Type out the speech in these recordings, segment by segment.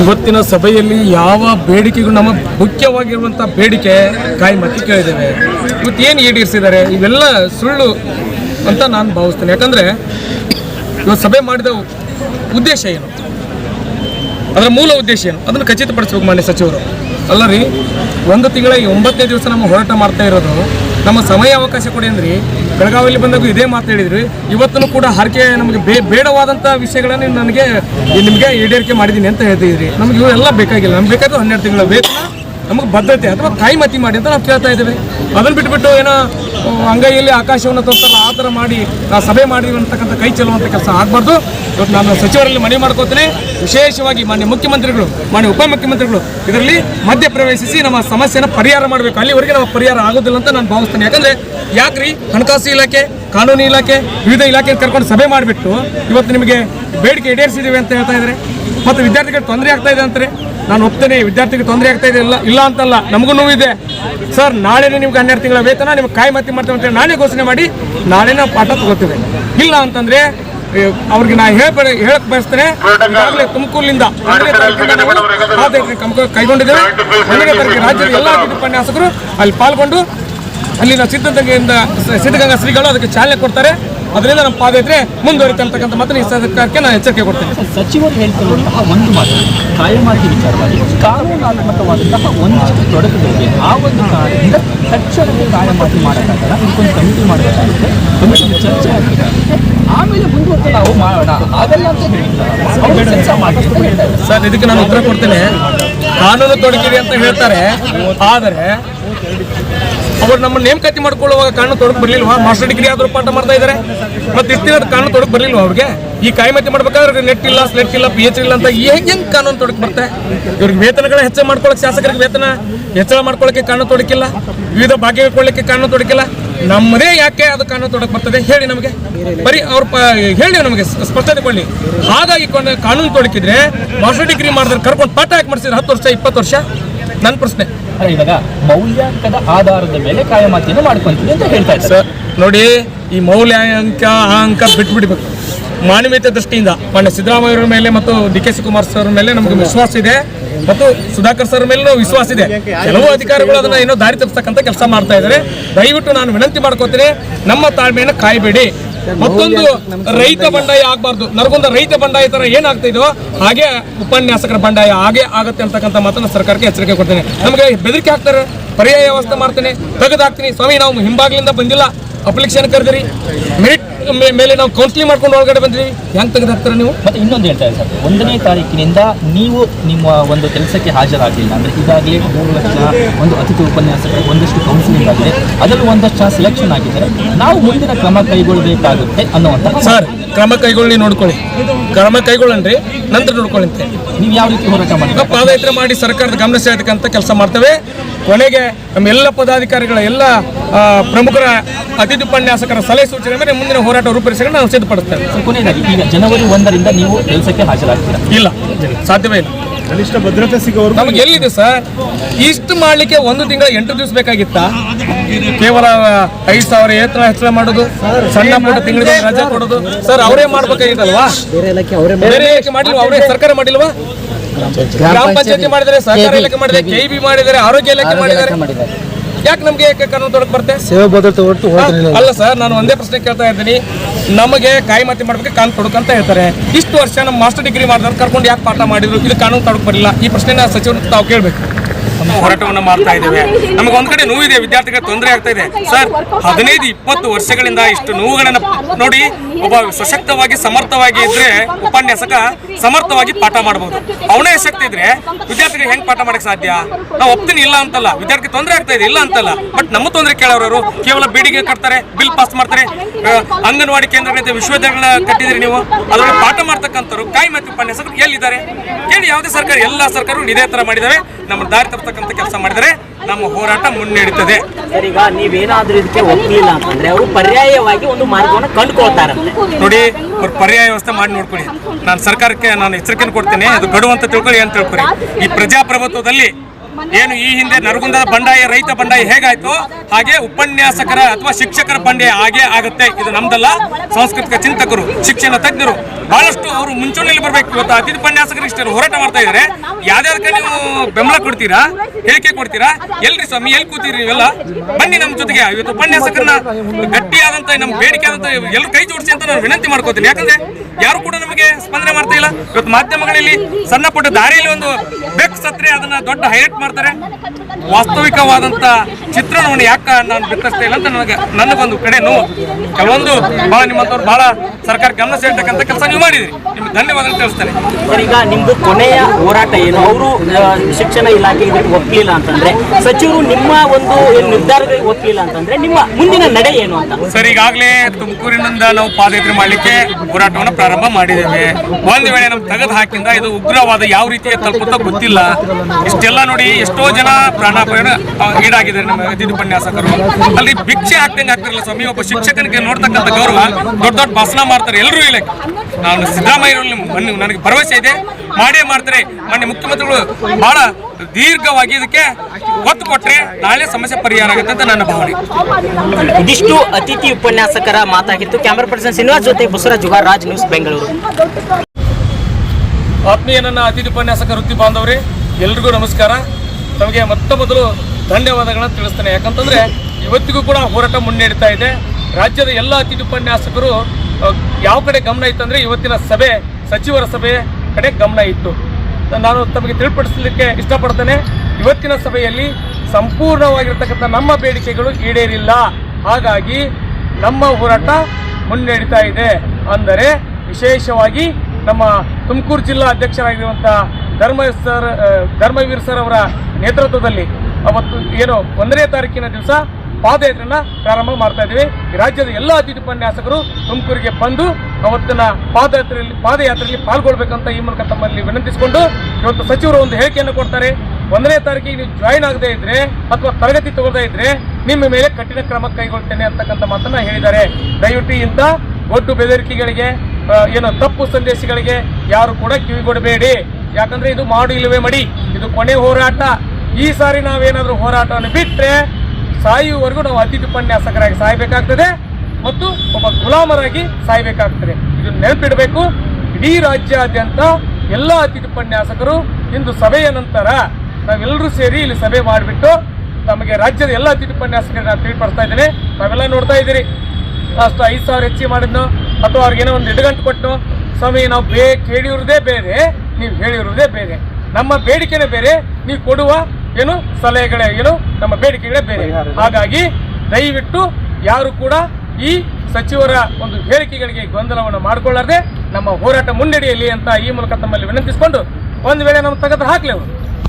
ಇವತ್ತಿನ ಸಭೆಯಲ್ಲಿ ಯಾವ ಬೇಡಿಕೆಗೂ ನಮ್ಮ ಮುಖ್ಯವಾಗಿರುವಂಥ ಬೇಡಿಕೆ ಕಾಯಿ ಮತ್ತಿ ಕೇಳಿದ್ದೇವೆ. ಇವತ್ತು ಏನು ಈಡೇರಿಸಿದ್ದಾರೆ? ಇವೆಲ್ಲ ಸುಳ್ಳು ಅಂತ ನಾನು ಭಾವಿಸ್ತೇನೆ. ಯಾಕಂದರೆ ಇವತ್ತು ಸಭೆ ಮಾಡಿದ ಉದ್ದೇಶ ಏನು? ಅದರ ಮೂಲ ಉದ್ದೇಶ ಏನು? ಅದನ್ನು ಖಚಿತಪಡಿಸ್ಬೇಕು ಮಾನ್ಯ ಸಚಿವರು. ಅಲ್ಲ ರೀ, ಒಂದು ತಿಂಗಳ ಒಂಬತ್ತನೇ ದಿವಸ ನಮ್ಮ ಹೋರಾಟ ಮಾಡ್ತಾ ಇರೋದು, ನಮ್ಮ ಸಮಯ ಅವಕಾಶ ಕೊಡಿ ಅಂದ್ರಿ ಬೆಳಗಾವಿಯಲ್ಲಿ ಬಂದಾಗ ಇದೇ ಮಾತಾಡಿದ್ರಿ ಇವತ್ತೂ ಕೂಡ ಹರಕೆ ನಮಗೆ ಬೇ ಬೇಡವಾದಂಥ ವಿಷಯಗಳನ್ನು ನನಗೆ ನಿಮಗೆ ಈಡೇರಿಕೆ ಮಾಡಿದ್ದೀನಿ ಅಂತ ಹೇಳ್ತಿದ್ರಿ ನಮ್ಗೆ ಇವೆಲ್ಲ ಬೇಕಾಗಿಲ್ಲ. ನಮ್ಗೆ ಬೇಕಾದ್ರೆ ಹನ್ನೆರಡು ತಿಂಗಳ ವೇತನ, ನಮಗೆ ಬದ್ಧತೆ ಅಥವಾ ಕಾಯಿ ಮತಿ ಮಾಡಿ ಅಂತ ನಾವು ಕೇಳ್ತಾ ಇದ್ದೇವೆ. ಅದನ್ನು ಬಿಟ್ಟುಬಿಟ್ಟು ಏನೋ ಅಂಗೈಯಲ್ಲಿ ಆಕಾಶವನ್ನು ತೋರ್ಸಲ್ಲ, ಆ ಥರ ಮಾಡಿ ನಾವು ಸಭೆ ಮಾಡಿವಿ ಅಂತಕ್ಕಂಥ ಕೈ ಚೆಲ್ಲುವಂಥ ಕೆಲಸ ಆಗಬಾರ್ದು. ಇವತ್ತು ನಾನು ಸಚಿವರಲ್ಲಿ ಮನವಿ ಮಾಡ್ಕೋತೇನೆ. ವಿಶೇಷವಾಗಿ ಮಾನ್ಯ ಮುಖ್ಯಮಂತ್ರಿಗಳು, ಮಾನ್ಯ ಉಪಮುಖ್ಯಮಂತ್ರಿಗಳು, ಇದರಲ್ಲಿ ಮಧ್ಯ ಪ್ರವೇಶಿಸಿ ನಮ್ಮ ಸಮಸ್ಯೆನ ಪರಿಹಾರ ಮಾಡಬೇಕು. ಅಲ್ಲಿವರೆಗೆ ನಮ್ಮ ಪರಿಹಾರ ಆಗೋದಿಲ್ಲ ಅಂತ ನಾನು ಭಾವಿಸ್ತೇನೆ. ಯಾಕಂದ್ರೆ ಯಾಕ್ರಿ? ಹಣಕಾಸು ಇಲಾಖೆ, ಕಾನೂನು ಇಲಾಖೆ, ವಿವಿಧ ಇಲಾಖೆ ಕರ್ಕೊಂಡು ಸಭೆ ಮಾಡಿಬಿಟ್ಟು ಇವತ್ತು ನಿಮಗೆ ಬೇಡಿಕೆ ಈಡೇರಿಸಿದ್ದೀವಿ ಅಂತ ಹೇಳ್ತಾ ಇದ್ದಾರೆ. ಮತ್ತು ವಿದ್ಯಾರ್ಥಿಗಳಿಗೆ ತೊಂದರೆ ಆಗ್ತಾ ಇದೆ ಅಂತಾರೆ. ನಾನು ಒಪ್ತೇನೆ ವಿದ್ಯಾರ್ಥಿಗೆ ತೊಂದರೆ ಆಗ್ತಾ ಇದೆ ಇಲ್ಲ ಇಲ್ಲ ಅಂತಲ್ಲ. ನಮಗೂ ಇದೆ ಸರ್, ನಾಳೆನೇ ನಿಮ್ಗೆ ಹನ್ನೆರಡು ತಿಂಗಳ ವೇತನ, ನಿಮ್ಗೆ ಕಾಯಿ ಮತ್ತಿ ಮಾಡ್ತೇವೆ ಅಂತೇಳಿ ನಾಳೆ ಘೋಷಣೆ ಮಾಡಿ ನಾಳೆ ನಾವು ಪಾಠ ತಗೋತೇವೆ. ಇಲ್ಲ ಅಂತಂದ್ರೆ ಅವ್ರಿಗೆ ನಾ ಹೇಳ್ಬೇಡಿ ಹೇಳಕ್ ಬಯಸ್ತೇನೆ. ಈಗಾಗಲೇ ತುಮಕೂರಿನಿಂದ ಕೈಗೊಂಡಿದ್ದೇವೆ. ಒಂದನೇ ತಾರೀಕು ರಾಜ್ಯದ ಎಲ್ಲ ಉಪನ್ಯಾಸಕರು ಅಲ್ಲಿ ಪಾಲ್ಗೊಂಡು ಅಲ್ಲಿನ ಸಿದ್ಧಗಂಗೆಯಿಂದ ಸಿದ್ಧಗಂಗಾ ಶ್ರೀಗಳು ಅದಕ್ಕೆ ಚಾಲನೆ ಕೊಡ್ತಾರೆ. ಅದರಿಂದ ನಮ್ಮ ಪಾದಯಾತ್ರೆ ಮುಂದುವರಿತ ಅಂತಕ್ಕಂಥ ಮಾತನ್ನ ಈ ಸರ್ಕಾರಕ್ಕೆ ನಾನು ಎಚ್ಚರಿಕೆ ಕೊಡ್ತೇನೆ. ಸಚಿವರು ಹೇಳ್ತಿರುವಂತಹ ಒಂದು ಮಾತು ಕಾಯಮಾಗಿ ವಿಚಾರವಾಗಿ ಕಾನೂನಾತ್ಮಕವಾದಂತಹ ಒಂದಿಷ್ಟು ತೊಡಕುಗಳಿಗೆ ಆ ಒಂದು ಕಾರಣದಿಂದ ತಕ್ಷಣಕ್ಕೆ ಕಾಯಮಾತಿ ಮಾಡೋಕ್ಕಾಗಲ್ಲ ಇದಕ್ಕೊಂದು ಕಮಿಟಿ ಮಾಡಬೇಕಾಗುತ್ತೆ ಕಮಿಟಿ ಚರ್ಚೆ ಆಗಬೇಕಾಗುತ್ತೆ. ಆಮೇಲೆ ಮುಂದುವರೆದು ನಾವು ಮಾಡೋಣ ಅದೆಲ್ಲ ಸರ್ ಇದಕ್ಕೆ ನಾನು ಉತ್ತರ ಕೊಡ್ತೇನೆ. ಕಾನೂನು ತೊಡಕಿದೆ ಅಂತ ಹೇಳ್ತಾರೆ ಆದರೆ ಅವರು ನಮ್ಮ ನೇಮಕಾತಿ ಮಾಡ್ಕೊಳ್ಳುವಾಗ ಕಾನೂನು ತೊಡಕ್ ಬರ್ಲಿಲ್ವಾ? ಮಾಸ್ಟರ್ ಡಿಗ್ರಿ ಆದರೂ ಪಾಠ ಮಾಡ್ತಾ ಇದ್ದಾರೆ. ಮತ್ತೆ ಇಷ್ಟಿನ ಕಾನೂನು ತೊಡಕ್ ಬರ್ಲಿಲ್ವಾ ಅವ್ರಿಗೆ? ಈ ಕಾಯಿಮತಿ ಮಾಡ್ಬೇಕಾದ್ರೆ ನೆಟ್ ಇಲ್ಲ ಸ್ಲೆಟ್ ಇಲ್ಲ ಪಿ ಎಚ್ ಇಲ್ಲ ಅಂತ ಹೆಂಗ್ ಕಾನೂನು ತೊಡಕ್ ಬರುತ್ತೆ ಇವ್ರಿಗೆ ವೇತನಗಳ ಹೆಚ್ಚಳ ಮಾಡ್ಕೊಳಕ್ ಶಾಸಕರಿಗೆ ವೇತನ, ಹೆಚ್ಚಳ ಮಾಡ್ಕೊಳ್ಳಕ್ಕೆ ಕಾನೂನು ತೊಡಕಿಲ್ಲ, ವಿವಿಧ ಭಾಗ್ಯ ಕೊಳ್ಳಕ್ಕೆ ಕಾನೂನು ತೊಡಕಿಲ್ಲ. ನಮ್ಮದೇ ಯಾಕೆ ಅದು ಕಾನೂನು ತೊಡಕ್ ಬರ್ತದೆ? ಹೇಳಿ ನಮಗೆ. ಬರೀ ಅವ್ರ ಹೇಳಿ ನಮಗೆ ಸ್ಪಷ್ಟನೆ ಕೊಡ್ಲಿ. ಹಾಗಾಗಿ ಕೊಂಡು ಕಾನೂನು ತೊಡಕಿದ್ರೆ ಮಾಸ್ಟರ್ ಡಿಗ್ರಿ ಮಾಡಿದ್ರೆ ಕರ್ಕೊಂಡು ಪಾಠ ಯಾಕೆ ಮಾಡಿಸಿದ್ರೆ? ಹತ್ತು ವರ್ಷ, ಇಪ್ಪತ್ತು ವರ್ಷ? ನನ್ನ ಪ್ರಶ್ನೆ. ಅಲ್ಲ, ಇವಾಗ ಮೌಲ್ಯಾಂಕದ ಆಧಾರದ ಮೇಲೆ ಕಾಯಮಾತಿಯನ್ನು ಮಾಡ್ಕೊಂತೀವಿ ಅಂತ ಹೇಳ್ತಾ ಸರ್ ನೋಡಿ ಈ ಮೌಲ್ಯಾಂಕ ಆ ಅಂಕ ಬಿಟ್ಬಿಡ್ಬೇಕು. ಮಾನವೀಯತೆ ದೃಷ್ಟಿಯಿಂದ. ಮಾನ್ಯ ಸಿದ್ದರಾಮಯ್ಯವರ ಮೇಲೆ ಮತ್ತು ಡಿ ಕೆ ಸರ್ ಮೇಲೆ ನಮಗೆ ವಿಶ್ವಾಸ ಇದೆ. ಮತ್ತು ಸುಧಾಕರ್ ಸರ್ ಮೇಲೂ ವಿಶ್ವಾಸ ಇದೆ. ಕೆಲವು ಅಧಿಕಾರಿಗಳು ಅದನ್ನ ಏನೋ ದಾರಿ ತಪ್ಪಿಸ್ತಕ್ಕಂಥ ಕೆಲಸ ಮಾಡ್ತಾ ಇದ್ದಾರೆ. ದಯವಿಟ್ಟು ನಾನು ವಿನಂತಿ ಮಾಡ್ಕೋತೀನಿ ನಮ್ಮ ತಾಳ್ಮೆಯನ್ನು ಕಾಯಬೇಡಿ. ಮತ್ತೊಂದು ರೈತ ಬಂಡಾಯ ಆಗಬಾರ್ದು. ನರಗುಂದ ರೈತ ಬಂಡಾಯ ತರ ಏನಾಗ್ತಾ ಹಾಗೆ ಉಪನ್ಯಾಸಕರ ಬಂಡಾಯ ಹಾಗೆ ಆಗುತ್ತೆ ಅಂತಕ್ಕಂಥ ಮಾತನ್ನ ಸರ್ಕಾರಕ್ಕೆ ಎಚ್ಚರಿಕೆ ಕೊಡ್ತೇನೆ. ನಮಗೆ ಬೆದರಿಕೆ ಹಾಕ್ತಾರೆ. ಪರ್ಯಾಯ ವ್ಯವಸ್ಥೆ ಮಾಡ್ತೇನೆ. ತೆಗೆದಾಕ್ತೀನಿ. ಸ್ವಾಮಿ, ನಾವು ಹಿಂಬಾಗ್ಲಿಂದ ಬಂದಿಲ್ಲ. ಅಪ್ಲಿಕೇಶನ್ ಕರೆದ್ರಿ. ಮೆರಿಟ್ ಮೇಲೆ ನಾವು ಕೌನ್ಸಿಲಿಂಗ್ ಮಾಡ್ಕೊಂಡು ಒಳಗಡೆ ಬಂದ್ರಿ ಹೆಂಗೆ ತೆಗೆದು ಹಾಕ್ತಾರೆ ನೀವು? ಮತ್ತೆ ಇನ್ನೊಂದು ಹೇಳ್ತಾ ಇದ್ದಾರೆ ಸರ್. ಒಂದನೇ ತಾರೀಕಿನಿಂದ ನೀವು ನಿಮ್ಮ ಒಂದು ಕೆಲಸಕ್ಕೆ ಹಾಜರಾಗಲಿಲ್ಲ ಅಂದ್ರೆ ಈಗಾಗಲೇ ಮೂರು ಲಕ್ಷ ಒಂದು ಅತಿಥಿ ಉಪನ್ಯಾಸಕರು ಒಂದಷ್ಟು ಕೌನ್ಸಿಲಿಂಗ್ ಆಗಿದೆ. ಅದರಲ್ಲಿ ಒಂದಷ್ಟು ಜನ ಸೆಲೆಕ್ಷನ್ ಆಗಿದ್ದಾರೆ. ನಾವು ಮುಂದಿನ ಕ್ರಮ ಕೈಗೊಳ್ಳಬೇಕಾಗುತ್ತೆ ಅನ್ನುವಂಥ ಸರ್ ಕ್ರಮ ಕೈಗೊಳ್ಳಿ ನೋಡ್ಕೊಳ್ಳಿ. ಕ್ರಮ ಕೈಗೊಳ್ಳನ್ರಿ ನಂತರ ನೋಡ್ಕೊಳ್ಳಿ ನೀವು ಯಾವ ರೀತಿ ಹೋರಾಟ ಮಾಡಿ ಪಾದಯಾತ್ರೆ ಮಾಡಿ ಸರ್ಕಾರದ ಗಮನ ಸೆಳೆತಕ್ಕಂಥ ಕೆಲಸ ಮಾಡ್ತೇವೆ. ಕೊನೆಗೆ ನಮ್ಮ ಎಲ್ಲ ಪದಾಧಿಕಾರಿಗಳ ಎಲ್ಲ ಪ್ರಮುಖರ ಅತಿಥಿ ಉಪನ್ಯಾಸಕರ ಸಲಹೆ ಸೂಚನೆ ಮೇಲೆ ಮುಂದಿನ ಹೋರಾಟ ರೂಪುರೇಷೆಗಳನ್ನು ನಾವು ಸಿದ್ಧಪಡಿಸ್ತೇವೆ. ಕೊನೆಯದಾಗಿ ಈಗ ಜನವರಿ ಒಂದರಿಂದ ನೀವು ಕೆಲಸಕ್ಕೆ ಹಾಜರಾಗ್ತೀರಾ? ಇಲ್ಲ ಸಾಧ್ಯವೇ ಇಲ್ಲ. ಕನಿಷ್ಠ ಭದ್ರತೆ ಸಿಗೋರು ನಮ್ಗೆ ಎಲ್ಲಿದೆ ಸರ್? ಇಷ್ಟು ಮಾಡಲಿಕ್ಕೆ ಒಂದು ತಿಂಗಳ ಎಂಟು ದಿವಸ ಬೇಕಾಗಿತ್ತಾ? ಕೇವಲ ಐದು ಸಾವಿರ ಏತರ ಹೆಚ್ಚಳ ಮಾಡೋದು ಸಣ್ಣ ಪುಟ್ಟ ತಿಂಗಳಿಗೆ ರಜೆ ಕೊಡೋದು. ಸರ್ ಅವರೇ ಮಾಡ್ಬೇಕಾಗಿತ್ತಲ್ವಾ? ಬೇರೆ ಇಲಾಖೆ ಮಾಡಿಲ್ವಾ? ಅವರೇ ಸರ್ಕಾರ ಮಾಡಿಲ್ವಾ? ಗ್ರಾಮ ಪಂಚಾಯತಿ ಮಾಡಿದರೆ ಸಹಕಾರ ಇಲಾಖೆ ಮಾಡಿದೆ ಕೆ ಬಿ ಮಾಡಿದ್ದಾರೆ ಆರೋಗ್ಯ ಇಲಾಖೆ ಮಾಡಿದ್ದಾರೆ. ಯಾಕೆ ನಮ್ಗೆ ಯಾಕೆ ಕಾನೂನು ತೊಡಕ್ ಬರುತ್ತೆ? ಸೇವೆ ಭದ್ರತೆ ಒಟ್ಟು ಅಲ್ಲ ಸರ್ ನಾನು ಒಂದೇ ಪ್ರಶ್ನೆ ಕೇಳ್ತಾ ಇದ್ದೀನಿ. ನಮಗೆ ಕಾಯಿ ಮಾತಿ ಮಾಡ್ಬೇಕು ಕಾನೂನು ತೊಡಕ್ ಅಂತ ಹೇಳ್ತಾರೆ. ಇಷ್ಟು ವರ್ಷ ನಮ್ಮ ಮಾಸ್ಟರ್ ಡಿಗ್ರಿ ಮಾಡಿದ್ರೆ ಕರ್ಕೊಂಡು ಯಾಕೆ ಪಾಠ ಮಾಡಿದ್ರು? ಇದು ಕಾನೂನು ತೊಡಕ್ ಬರಲಿಲ್ಲ. ಈ ಪ್ರಶ್ನೆನ ಸಚಿವರು ತಾವು ಕೇಳಬೇಕು. ಹೋರಾಟವನ್ನು ಮಾಡ್ತಾ ಇದ್ದೇವೆ. ನಮಗೆ ಒಂದ್ ಕಡೆ ನೋವಿದೆ ವಿದ್ಯಾರ್ಥಿಗಳ ತೊಂದರೆ ಆಗ್ತಾ ಇದೆ. ಸರ್ ಹದಿನೈದು ಇಪ್ಪತ್ತು ವರ್ಷಗಳಿಂದ ಇಷ್ಟು ನೋವುಗಳನ್ನ ನೋಡಿ ಒಬ್ಬ ಸಶಕ್ತವಾಗಿ, ಸಮರ್ಥವಾಗಿ ಇದ್ರೆ ಉಪನ್ಯಾಸಕ ಸಮರ್ಥವಾಗಿ ಪಾಠ ಮಾಡಬಹುದು ಅವನೇ ಶಕ್ತಿ ಇದ್ರೆ ವಿದ್ಯಾರ್ಥಿಗಳು ಹೆಂಗ್ ಪಾಠ ಮಾಡಕ್ ಸಾಧ್ಯ? ನಾವು ಒಪ್ತೀನಿ ಇಲ್ಲ ಅಂತಲ್ಲ. ವಿದ್ಯಾರ್ಥಿ ತೊಂದರೆ ಆಗ್ತಾ ಇದೆ, ಇಲ್ಲ ಅಂತಲ್ಲ. ಬಟ್ ನಮ್ಮ ತೊಂದರೆ ಕೇಳೋರು ಕೇವಲ ಬೇಡಿಕೆ ಕಟ್ತಾರೆ, ಬಿಲ್ ಪಾಸ್ ಮಾಡ್ತಾರೆ. ಅಂಗನವಾಡಿ ಕೇಂದ್ರಗಳಿಂದ ವಿಶ್ವವಿದ್ಯಾಲಯ ಕಟ್ಟಿದ್ರಿ ನೀವು. ಅದರಲ್ಲಿ ಪಾಠ ಮಾಡ್ತಕ್ಕಂಥವ್ರು, ಕಾಯಿ ಮತ್ತು ಉಪನ್ಯಾಸಕರು ಎಲ್ಲಿದ್ದಾರೆ? ಕೇಳಿ, ಯಾವುದೇ ಸರ್ಕಾರ, ಎಲ್ಲ ಸರ್ಕಾರಗಳು ಇದೇ ತರ ಮಾಡಿದಾವೆ. ನಮ್ಮ ದಾರಿ ತಪ್ಪತಕ್ಕಂಥ ಕೆಲಸ ಮಾಡಿದರೆ. ನಮ್ಮ ಹೋರಾಟ ಮುನ್ನಡೆಯುತ್ತದೆ. ಸರ್, ಈಗ ನೀವೇನಾದ್ರೂ ಇದಕ್ಕೆ ಒಪ್ಪಲಿಲ್ಲ ಅಂತಂದ್ರೆ ಅವರು ಪರ್ಯಾಯವಾಗಿ ಒಂದು ಮಾರ್ಗವನ್ನು ಕಂಡುಕೊಳ್ತಾರಂತೆ. ನೋಡಿ ಅವ್ರ ಪರ್ಯಾಯ ವ್ಯವಸ್ಥೆ ಮಾಡಿ ನೋಡ್ಕೊಳ್ಳಿ. ನಾನು ಸರ್ಕಾರಕ್ಕೆ ನಾನು ಎಚ್ಚರಿಕೆಯನ್ನು ಕೊಡ್ತೇನೆ ಅದು ಗಡುವಂತ ಅಂತ ತಿಳ್ಕೊಳ್ಳಿ ಅಂತ ತಿಳ್ಕೊಳ್ಳಿ. ಈ ಪ್ರಜಾಪ್ರಭುತ್ವದಲ್ಲಿ ಏನು ಈ ಹಿಂದೆ ನರಗುಂದದ ಬಂಡಾಯ, ರೈತ ಬಂಡಾಯ ಹೇಗಾಯ್ತು? ಹಾಗೆ ಉಪನ್ಯಾಸಕರ ಅಥವಾ ಶಿಕ್ಷಕರ ಬಂಡಾಯ ಹಾಗೆ ಆಗುತ್ತೆ. ಇದು ನಮ್ದಲ್ಲ ಸಾಂಸ್ಕೃತಿಕ ಚಿಂತಕರು, ಶಿಕ್ಷಣ ತಜ್ಞರು. ಬಹಳಷ್ಟು ಅವರು ಮುಂಚೂಣಿಯಲ್ಲಿ ಬರ್ಬೇಕು ಇವತ್ತು. ಅತಿಥಿ ಉಪನ್ಯಾಸಕರು ಇಷ್ಟು ಹೋರಾಟ ಮಾಡ್ತಾ ಇದ್ದಾರೆ. ಯಾವ್ದಾವ್ದಕ್ಕೆ ನೀವು ಬೆಂಬಲ ಕೊಡ್ತೀರಾ? ಹೇಳಿಕೆ ಕೊಡ್ತೀರಾ? ಎಲ್ರಿ ಸ್ವಾಮಿ, ಎಲ್ಲಿ ಕೂತೀರಿ ಇವೆಲ್ಲ ಬನ್ನಿ ನಮ್ಮ ಜೊತೆಗೆ. ಇವತ್ತು ಉಪನ್ಯಾಸಕರನ್ನ ಗಟ್ಟಿಯಾದಂತ, ನಮ್ಮ ಬೇಡಿಕೆ ಆದಂತ ಎಲ್ಲರೂ ಕೈ ಜೋಡಿಸಿ ಅಂತ ನಾನು ವಿನಂತಿ ಮಾಡ್ಕೋತೀನಿ. ಯಾಕಂದ್ರೆ ಯಾರು ಕೂಡ ನಮಗೆ ಸ್ಪಂದನೆ ಮಾಡ್ತಾ ಇಲ್ಲ. ಇವತ್ತು ಮಾಧ್ಯಮಗಳಲ್ಲಿ ಸಣ್ಣ ಪುಟ್ಟ ದಾರಿಯಲ್ಲಿ ಒಂದು ಬೆಕ್ ಸತ್ರೆ ಅದನ್ನ ದೊಡ್ಡ ಹೈಲೈಟ್ ಮಾಡ್ತಾರೆ. ವಾಸ್ತವಿಕವಾದಂತ ಚಿತ್ರಣವನ್ನು ಯಾಕ ನಾನು ಬಿತ್ತರಿಸ್ತಾ ಇಲ್ಲ ಅಂತ ನನಗೆ ನನಗೊಂದು ಕಡೆ ನೋವು ಕೆಲವೊಂದು ಬಹಳ ನಿಮ್ಮಂತವ್ರು ಬಹಳ ಸರ್ಕಾರ ಗಮನ ಸೇರ್ತಕ್ಕಂಥ ಕೆಲಸ ನೀವು ಮಾಡಿದ್ರಿ ನಿಮ್ಗೆ ಧನ್ಯವಾದಗಳು ತಿಳಿಸ್ತೇನೆ. ಸರ್ ಈಗ ನಿಮ್ದು ಕೊನೆಯ ಹೋರಾಟ ಏನು? ಅವರು ಶಿಕ್ಷಣ ಇಲಾಖೆ ಇದಕ್ಕೆ ಒಪ್ಪಲಿಲ್ಲ ಅಂತಂದ್ರೆ ಸಚಿವರು ನಿಮ್ಮ ಒಂದು ನಿರ್ಧಾರಗಳಿಗೆ ಒಪ್ಪಲಿಲ್ಲ ಅಂತಂದ್ರೆ ನಿಮ್ಮ ಮುಂದಿನ ನಡೆ ಏನು ಅಂತ? ಸರ್ ಈಗಾಗಲೇ ತುಮಕೂರಿನಿಂದ ನಾವು ಪಾದಯಾತ್ರೆ ಮಾಡಲಿಕ್ಕೆ ಹೋರಾಟವನ್ನು ಪ್ರಾರಂಭ ಮಾಡಿದ್ದೇವೆ. ಒಂದು ವೇಳೆ ನಮ್ಗೆ ತೆಗೆದು ಹಾಕಿಂದ ಇದು ಉಗ್ರವಾದ ಯಾವ ರೀತಿಯ ತಲುಪುತ್ತೋ ಗೊತ್ತಿಲ್ಲ. ಇಷ್ಟೆಲ್ಲ ನೋಡಿ ಎಷ್ಟೋ ಜನ ಪ್ರಾಣಾಪಾಯ ಈಡಾಗಿದ್ದಾರೆ ನಮ್ಮ ಅತಿಥಿ ಉಪನ್ಯಾಸಕರು. ಅಲ್ಲಿ ಭಿಕ್ಷೆ ಆಗ್ತಂಗೆ ಆಗ್ತಿರಲ್ಲ ಸ್ವಾಮಿ ಒಬ್ಬ ಶಿಕ್ಷಕನಿಗೆ ನೋಡ್ತಕ್ಕಂಥ ಗೌರವ ದೊಡ್ಡ ದೊಡ್ಡ ಭಾಷಣ ಮಾಡ್ತಾರೆ ಎಲ್ಲರೂ ಇಲ್ಲ. ನಾನು ಸಿದ್ದರಾಮಯ್ಯ ನನಗೆ ಭರವಸೆ ಇದೆ. ಮಾಡೇ ಮಾಡ್ತಾರೆ. ಮಾನ್ಯ ಮುಖ್ಯಮಂತ್ರಿಗಳು ಬಹಳ ದೀರ್ಘವಾಗಿ ಇದಕ್ಕೆ ಒತ್ತು ಕೊಟ್ಟರೆ ನಾಳೆ ಸಮಸ್ಯೆ ಪರಿಹಾರ ಆಗುತ್ತೆ ಅಂತ ನನ್ನ ಭಾವನೆ. ಇದಿಷ್ಟು ಅತಿಥಿ ಉಪನ್ಯಾಸಕರ ಮಾತಾಗಿತ್ತು. ಕ್ಯಾಮರಾ ಪರ್ಸನ್ ಶ್ರೀನಿವಾಸ್ ಜೊತೆ ಬಸವರಾಜ್ ಜುಗಾರ್ ರಾಜ್ ನ್ಯೂಸ್ ಬೆಂಗಳೂರು. ಆತ್ಮೀಯ ನನ್ನ ಅತಿಥಿ ಉಪನ್ಯಾಸಕ ವೃತ್ತಿ ಬಾಂಧವರೇ ಎಲ್ರಿಗೂ ನಮಸ್ಕಾರ. ತಮಗೆ ಮೊತ್ತ ಮೊದಲು ಧನ್ಯವಾದಗಳನ್ನು ತಿಳಿಸ್ತೇನೆ. ಯಾಕಂತಂದ್ರೆ ಇವತ್ತಿಗೂ ಕೂಡ ಹೋರಾಟ ಮುನ್ನಡೀತಾ ಇದೆ. ರಾಜ್ಯದ ಎಲ್ಲ ಅತಿಥಿ ಉಪನ್ಯಾಸಕರು ಯಾವ ಕಡೆ ಗಮನ ಇತ್ತು ಅಂದ್ರೆ ಇವತ್ತಿನ ಸಭೆ, ಸಚಿವರ ಸಭೆ ಕಡೆ ಗಮನ ಇತ್ತು. ನಾನು ತಮಗೆ ತಿಳಿಪಡಿಸಲಿಕ್ಕೆ ಇಷ್ಟಪಡ್ತೇನೆ. ಇವತ್ತಿನ ಸಭೆಯಲ್ಲಿ ಸಂಪೂರ್ಣವಾಗಿರ್ತಕ್ಕಂಥ ನಮ್ಮ ಬೇಡಿಕೆಗಳು ಈಡೇರಿಲ್ಲ. ಹಾಗಾಗಿ ನಮ್ಮ ಹೋರಾಟ ಮುನ್ನಡೀತಾ ಇದೆ. ಅಂದರೆ ವಿಶೇಷವಾಗಿ ನಮ್ಮ ತುಮಕೂರು ಜಿಲ್ಲಾ ಅಧ್ಯಕ್ಷರಾಗಿರುವಂಥ ಧರ್ಮ ಸರ್ ಧರ್ಮವೀರ್ ಸರ್ ಅವರ ನೇತೃತ್ವದಲ್ಲಿ ಅವತ್ತು ಏನು ಒಂದನೇ ತಾರೀಕಿನ ದಿವಸ ಪಾದಯಾತ್ರೆನ ಪ್ರಾರಂಭ ಮಾಡ್ತಾ ಇದ್ದೀವಿ. ರಾಜ್ಯದ ಎಲ್ಲ ಅತಿಥಿ ಉಪನ್ಯಾಸಕರು ತುಮಕೂರಿಗೆ ಬಂದು ಅವತ್ತಿನ ಪಾದಯಾತ್ರೆಯಲ್ಲಿ ಪಾದಯಾತ್ರೆಯಲ್ಲಿ ಪಾಲ್ಗೊಳ್ಬೇಕಂತ ಈ ಮೂಲಕ ತಮ್ಮಲ್ಲಿ ವಿನಂತಿಸಿಕೊಂಡು ಇವತ್ತು ಸಚಿವರು ಒಂದು ಹೇಳಿಕೆಯನ್ನು ಕೊಡ್ತಾರೆ. ಒಂದನೇ ತಾರೀಕಿಗೆ ನೀವು ಜಾಯಿನ್ ಆಗದೇ ಇದ್ರೆ ಅಥವಾ ತರಗತಿ ತಗೊಳ್ದೇ ಇದ್ರೆ ನಿಮ್ಮ ಮೇಲೆ ಕಠಿಣ ಕ್ರಮ ಕೈಗೊಳ್ತೇನೆ ಅಂತಕ್ಕಂಥ ಮಾತನ್ನ ಹೇಳಿದ್ದಾರೆ. ದಯವಿಟ್ಟು ಇಂಥ ಒಟ್ಟು ಬೆದರಿಕೆಗಳಿಗೆ ಏನು ತಪ್ಪು ಸಂದೇಶಗಳಿಗೆ ಯಾರು ಕೂಡ ಕಿವಿಗೊಡಬೇಡಿ. ಯಾಕಂದ್ರೆ ಇದು ಮಾಡು ಇಲ್ಲವೇ ಮಡಿ. ಇದು ಕೊನೆ ಹೋರಾಟ. ಈ ಸಾರಿ ನಾವೇನಾದರೂ ಹೋರಾಟವನ್ನು ಬಿಟ್ಟರೆ ಸಾಯುವವರೆಗೂ ನಾವು ಅತಿಥಿ ಉಪನ್ಯಾಸಕರಾಗಿ ಸಾಯಬೇಕಾಗ್ತದೆ ಮತ್ತು ಒಬ್ಬ ಗುಲಾಮರಾಗಿ ಸಾಯಬೇಕಾಗ್ತದೆ. ಇದು ನೆನಪಿಡಬೇಕು, ಇಡೀ ರಾಜ್ಯಾದ್ಯಂತ ಎಲ್ಲ ಅತಿಥಿ ಉಪನ್ಯಾಸಕರು ಇಂದು ಸಭೆಯ ನಂತರ ನಾವೆಲ್ಲರೂ ಸೇರಿ ಇಲ್ಲಿ ಸಭೆ ಮಾಡಿಬಿಟ್ಟು ತಮಗೆ ರಾಜ್ಯದ ಎಲ್ಲ ಅತಿಥಿ ಉಪನ್ಯಾಸಕರಿಗೆ ನಾನು ತಿಳಿಪಡಿಸ್ತಾ ಇದ್ದೇನೆ. ನಾವೆಲ್ಲ ನೋಡ್ತಾ ಇದ್ದೀರಿ. ಅಷ್ಟು ಐದು ಸಾವಿರ ಹೆಚ್ಚಿಗೆ ಮಾಡಿದ್ನೋ, ಅಥವಾ ಅವ್ರಿಗೇನೋ ಒಂದು ಇಡುಗಂಟು ಕೊಟ್ಟು ಸ್ವಾಮಿ ನಾವು ಬೇ ಕೇಳಿರೋದೇ ಬೇರೆ. ನೀವು ಹೇಳಿರುವುದೇ ಬೇರೆ. ನಮ್ಮ ಬೇಡಿಕೆನೇ ಬೇರೆ. ನೀವು ಕೊಡುವ ಏನು ಸಲಹೆಗಳೇ ಏನು ನಮ್ಮ ಬೇಡಿಕೆಗಳೇ ಬೇರೆ. ಹಾಗಾಗಿ ದಯವಿಟ್ಟು ಯಾರು ಕೂಡ ಈ ಸಚಿವರ ಒಂದು ಹೇಳಿಕೆಗಳಿಗೆ ಗೊಂದಲವನ್ನು ಮಾಡಿಕೊಳ್ಳದೆ ನಮ್ಮ ಹೋರಾಟ ಮುನ್ನಡೆಯಲಿ ಅಂತ ಈ ಮೂಲಕ ತಮ್ಮಲ್ಲಿ ವಿನಂತಿಸಿಕೊಂಡು ಒಂದು ವೇಳೆ ನಾವು ತೆಗೆದು ಹಾಕಲಿ ಅವರು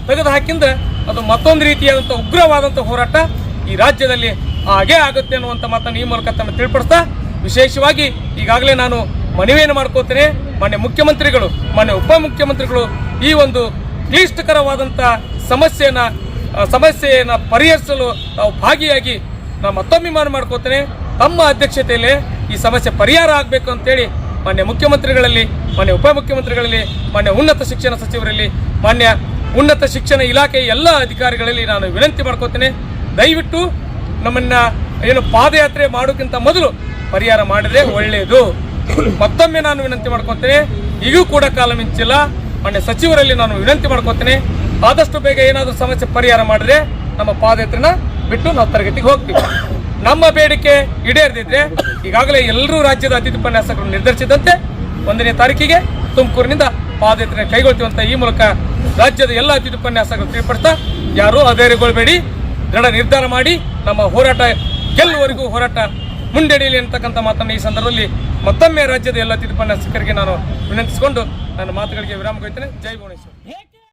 ತೆಗೆದು ಹಾಕಿಂದ ಅದು ಮತ್ತೊಂದು ರೀತಿಯಾದಂಥ ಉಗ್ರವಾದಂಥ ಹೋರಾಟ ಈ ರಾಜ್ಯದಲ್ಲಿ ಹಾಗೇ ಆಗುತ್ತೆ ಅನ್ನುವಂಥ ಮಾತನ್ನು ಈ ಮೂಲಕ ತಮ್ಮ ತಿಳಿಪಡಿಸ್ತಾ ವಿಶೇಷವಾಗಿ ಈಗಾಗಲೇ ನಾನು ಮನವಿಯನ್ನು ಮಾಡ್ಕೋತೇನೆ ಮಾನ್ಯ ಮುಖ್ಯಮಂತ್ರಿಗಳು, ಮಾನ್ಯ ಉಪಮುಖ್ಯಮಂತ್ರಿಗಳು ಈ ಒಂದು ಕ್ಲಿಷ್ಟಕರವಾದಂಥ ಸಮಸ್ಯೆಯನ್ನ ಸಮಸ್ಯೆಯನ್ನು ಪರಿಹರಿಸಲು ನಾವು ಭಾಗಿಯಾಗಿ ನಾನು ಮತ್ತೊಮ್ಮೆ ಮಾನು ಮಾಡ್ಕೋತೇನೆ ತಮ್ಮ ಅಧ್ಯಕ್ಷತೆಯಲ್ಲಿ ಈ ಸಮಸ್ಯೆ ಪರಿಹಾರ ಆಗಬೇಕು ಅಂತೇಳಿ ಮಾನ್ಯ ಮುಖ್ಯಮಂತ್ರಿಗಳಲ್ಲಿ, ಮಾನ್ಯ ಉಪಮುಖ್ಯಮಂತ್ರಿಗಳಲ್ಲಿ, ಮಾನ್ಯ ಉನ್ನತ ಶಿಕ್ಷಣ ಸಚಿವರಲ್ಲಿ, ಮಾನ್ಯ ಉನ್ನತ ಶಿಕ್ಷಣ ಇಲಾಖೆಯ ಎಲ್ಲ ಅಧಿಕಾರಿಗಳಲ್ಲಿ ನಾನು ವಿನಂತಿ ಮಾಡ್ಕೋತೇನೆ ದಯವಿಟ್ಟು ನಮ್ಮನ್ನು ಏನು ಪಾದಯಾತ್ರೆ ಮಾಡೋಕ್ಕಿಂತ ಮೊದಲು ಪರಿಹಾರ ಮಾಡಿದರೆ ಒಳ್ಳೆಯದು ಮತ್ತೊಮ್ಮೆ ನಾನು ವಿನಂತಿ ಮಾಡ್ಕೊತೇನೆ, ಈಗೂ ಕೂಡ ಕಾಲ ಮಿಂಚಿಲ್ಲ. ಮಾನ್ಯ ಸಚಿವರಲ್ಲಿ ನಾನು ವಿನಂತಿ ಮಾಡ್ಕೊತೇನೆ, ಆದಷ್ಟು ಬೇಗ ಏನಾದರೂ ಸಮಸ್ಯೆ ಪರಿಹಾರ ಮಾಡಿದ್ರೆ ನಮ್ಮ ಪಾದಯಾತ್ರೆನ ಬಿಟ್ಟು ನಾವು ತರಗತಿಗೆ ಹೋಗ್ತೀವಿ. ನಮ್ಮ ಬೇಡಿಕೆ ಈಡೇರದಿದ್ರೆ ಈಗಾಗಲೇ ಎಲ್ಲರೂ ರಾಜ್ಯದ ಅತಿಥಿ ಉಪನ್ಯಾಸಕರು ನಿರ್ಧರಿಸಿದಂತೆ ಒಂದನೇ ತಾರೀಕಿಗೆ ತುಮಕೂರಿನಿಂದ ಪಾದಯಾತ್ರೆ ಕೈಗೊಳ್ತೀವಂತ ಈ ಮೂಲಕ ರಾಜ್ಯದ ಎಲ್ಲ ಅತಿಥಿ ಉಪನ್ಯಾಸಕರು ತಿಳಿಪಡಿಸ್ತಾ ಯಾರೂ ಅಧೈರ್ಯಗೊಳ್ಬೇಡಿ, ದೃಢ ನಿರ್ಧಾರ ಮಾಡಿ ನಮ್ಮ ಹೋರಾಟ ಗೆಲ್ಲುವರೆಗೂ ಹೋರಾಟ ಮುಂದೆಡೆಯಲಿ ಅಂತಕ್ಕಂಥ ಮಾತನ್ನು ಈ ಸಂದರ್ಭದಲ್ಲಿ ಮತ್ತೊಮ್ಮೆ ರಾಜ್ಯದ ಎಲ್ಲ ತಿದ್ದುಪಡಿ ಶಾಸಕರಿಗೆ ನಾನು ವಿನಂತಿಸಿಕೊಂಡು ನನ್ನ ಮಾತುಗಳಿಗೆ ವಿರಾಮ ಕೊಡ್ತೇನೆ ಜೈ ಭುವನೇಶ್ವರ್.